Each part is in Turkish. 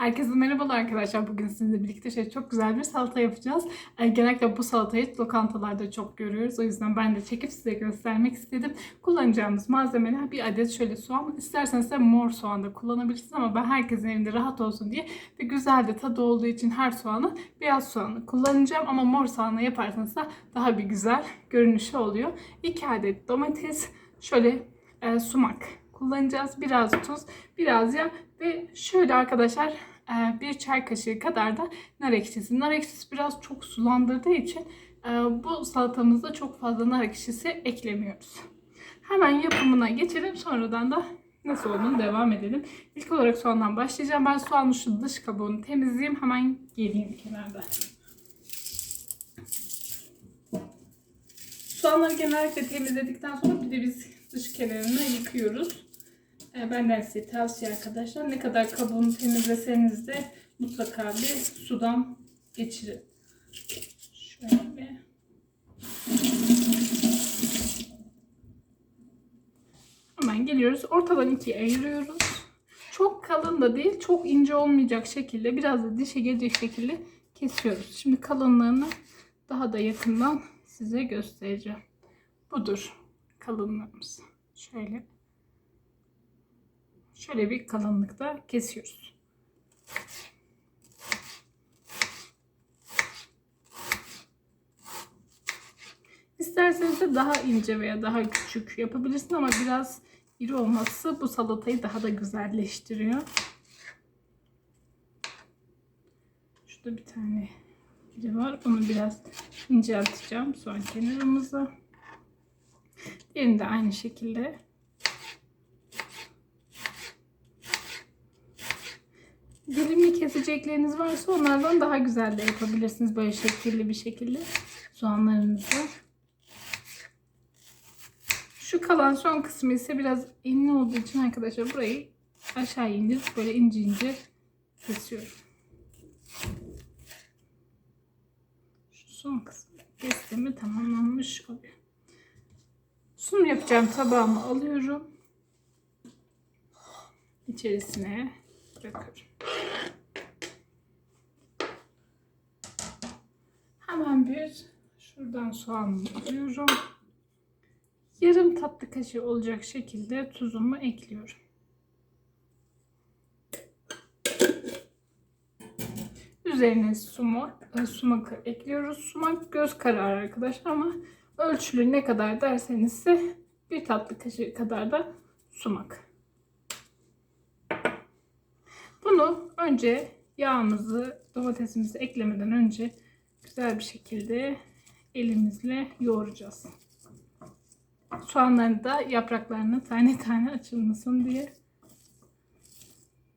Herkese merhabalar arkadaşlar. Bugün sizinle birlikte şey çok güzel bir salata yapacağız. Ee, genellikle bu salatayı lokantalarda çok görüyoruz. O yüzden ben de çekip size göstermek istedim. Kullanacağımız malzemeler bir adet şöyle soğan. İsterseniz de mor soğan da kullanabilirsiniz ama ben herkesin evinde rahat olsun diye ve güzel de tadı olduğu için her soğanı beyaz soğanı kullanacağım. Ama mor soğanla yaparsanız da daha bir güzel görünüşü oluyor. 2 adet domates, şöyle e, sumak kullanacağız. Biraz tuz, biraz yağ ve şöyle arkadaşlar e, bir çay kaşığı kadar da nar ekşisi. Nar ekşisi biraz çok sulandırdığı için e, bu salatamızda çok fazla nar ekşisi eklemiyoruz. Hemen yapımına geçelim. Sonradan da nasıl olduğunu devam edelim. İlk olarak soğandan başlayacağım. Ben soğanın şu dış kabuğunu temizleyeyim. Hemen geleyim kenarda. Soğanları genellikle temizledikten sonra bir de biz dış kenarını yıkıyoruz. E, Benden size tavsiye arkadaşlar. Ne kadar kabuğunu temizleseniz de mutlaka bir sudan geçirin. Şöyle. Hemen geliyoruz. Ortadan ikiye ayırıyoruz. Çok kalın da değil, çok ince olmayacak şekilde, biraz da dişe gelecek şekilde kesiyoruz. Şimdi kalınlığını daha da yakından size göstereceğim. Budur kalınlığımız. Şöyle şöyle bir kalınlıkta kesiyoruz. İsterseniz de daha ince veya daha küçük yapabilirsin ama biraz iri olması bu salatayı daha da güzelleştiriyor. Şurada bir tane iri var. Onu biraz incelteceğim son kenarımıza. Diğerini de aynı şekilde kesecekleriniz varsa onlardan daha güzel de yapabilirsiniz böyle şekilli bir şekilde soğanlarınızı. Şu kalan son kısmı ise biraz enli olduğu için arkadaşlar burayı aşağı indirip böyle ince ince kesiyorum. Şu son kısmı kestimi tamamlanmış oluyor. Sunum yapacağım tabağımı alıyorum. İçerisine bırakıyorum. Hemen bir şuradan soğanımı alıyorum. Yarım tatlı kaşığı olacak şekilde tuzumu ekliyorum. Üzerine sumak, e, sumakı ekliyoruz. Sumak göz kararı arkadaşlar ama ölçülü ne kadar derseniz ise bir tatlı kaşığı kadar da sumak. Bunu önce yağımızı, domatesimizi eklemeden önce güzel bir şekilde elimizle yoğuracağız. Soğanların da yapraklarını tane tane açılmasın diye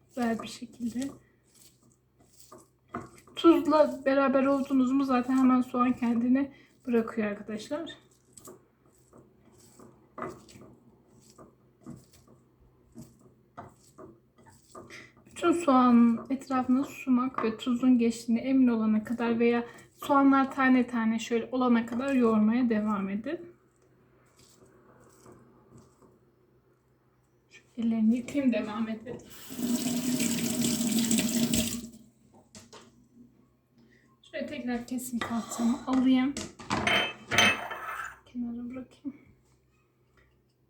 güzel bir şekilde tuzla beraber oldunuz mu zaten hemen soğan kendini bırakıyor arkadaşlar. Bütün soğanın etrafına sumak ve tuzun geçtiğine emin olana kadar veya soğanlar tane tane şöyle olana kadar yoğurmaya devam edin. Şu ellerimi yıkayayım devam edelim. Şöyle tekrar kesim tahtamı alayım. Kenara bırakayım.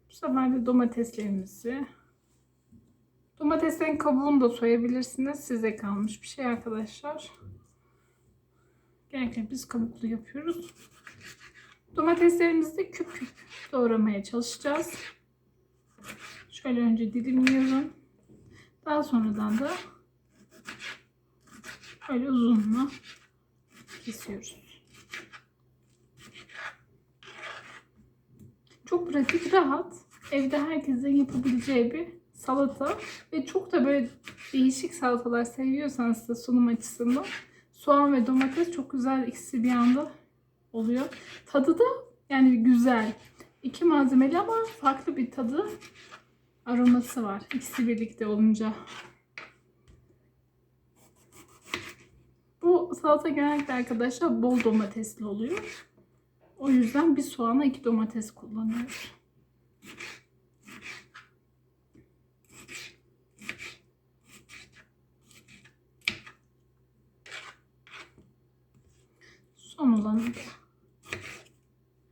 Bu sefer de domateslerimizi Domateslerin kabuğunu da soyabilirsiniz. Size kalmış bir şey arkadaşlar. Genellikle biz kabuklu yapıyoruz. Domateslerimizi küp küp doğramaya çalışacağız. Şöyle önce dilimliyorum. Daha sonradan da böyle uzunla kesiyoruz. Çok pratik, rahat. Evde herkesin yapabileceği bir salata ve çok da böyle değişik salatalar seviyorsanız da sunum açısından soğan ve domates çok güzel ikisi bir anda oluyor. Tadı da yani güzel. İki malzemeli ama farklı bir tadı aroması var. İkisi birlikte olunca. Bu salata genellikle arkadaşlar bol domatesli oluyor. O yüzden bir soğana iki domates kullanıyoruz. Olanı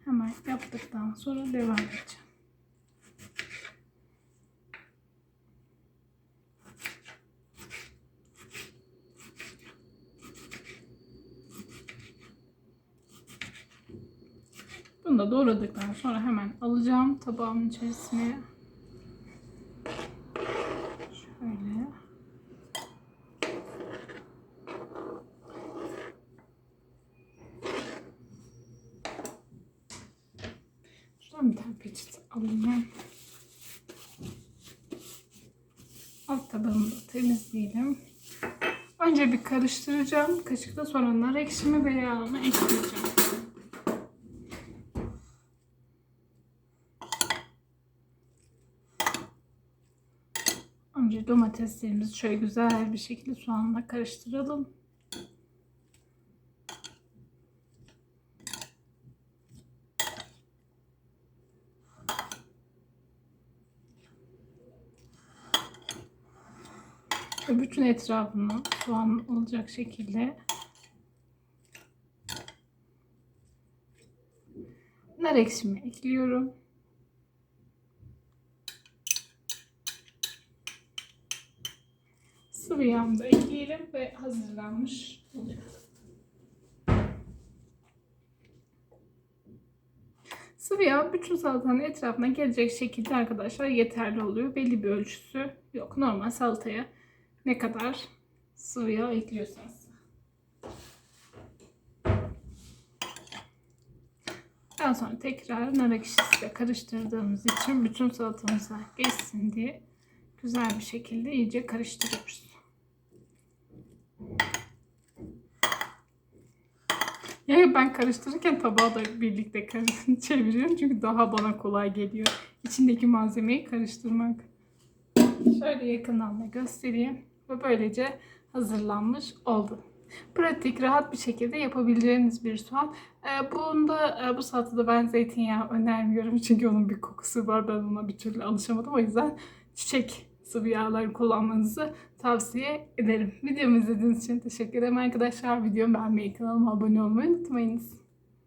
hemen yaptıktan sonra devam edeceğim. Bunu da doğradıktan sonra hemen alacağım tabağımın içerisine. Şöyle. Şuradan bir tane peçete alayım. Alt tabağımı da temizleyelim. Önce bir karıştıracağım. Kaşıkla sonra nar ekşimi ve yağını ekleyeceğim. Önce domateslerimizi şöyle güzel bir şekilde soğanla karıştıralım. Ve bütün etrafını soğan olacak şekilde nar ekşimi ekliyorum. Sıvı yağını da ekleyelim ve hazırlanmış oluyor. Sıvı yağ bütün salatanın etrafına gelecek şekilde arkadaşlar yeterli oluyor. Belli bir ölçüsü yok. Normal salataya ne kadar sıvı yağ ekliyorsanız. Daha sonra tekrar nar ekşisiyle karıştırdığımız için bütün salatamıza geçsin diye güzel bir şekilde iyice karıştırıyoruz. Yani ben karıştırırken tabağı da birlikte çeviriyorum çünkü daha bana kolay geliyor. İçindeki malzemeyi karıştırmak. Şöyle yakından da göstereyim ve böylece hazırlanmış oldu. Pratik, rahat bir şekilde yapabileceğiniz bir soğan. Ee, bunda e, bu salatada ben zeytinyağı önermiyorum çünkü onun bir kokusu var. Ben ona bir türlü alışamadım. O yüzden çiçek sıvı yağları kullanmanızı tavsiye ederim. Videomu izlediğiniz için teşekkür ederim arkadaşlar. Videomu beğenmeyi, kanalıma abone olmayı unutmayınız.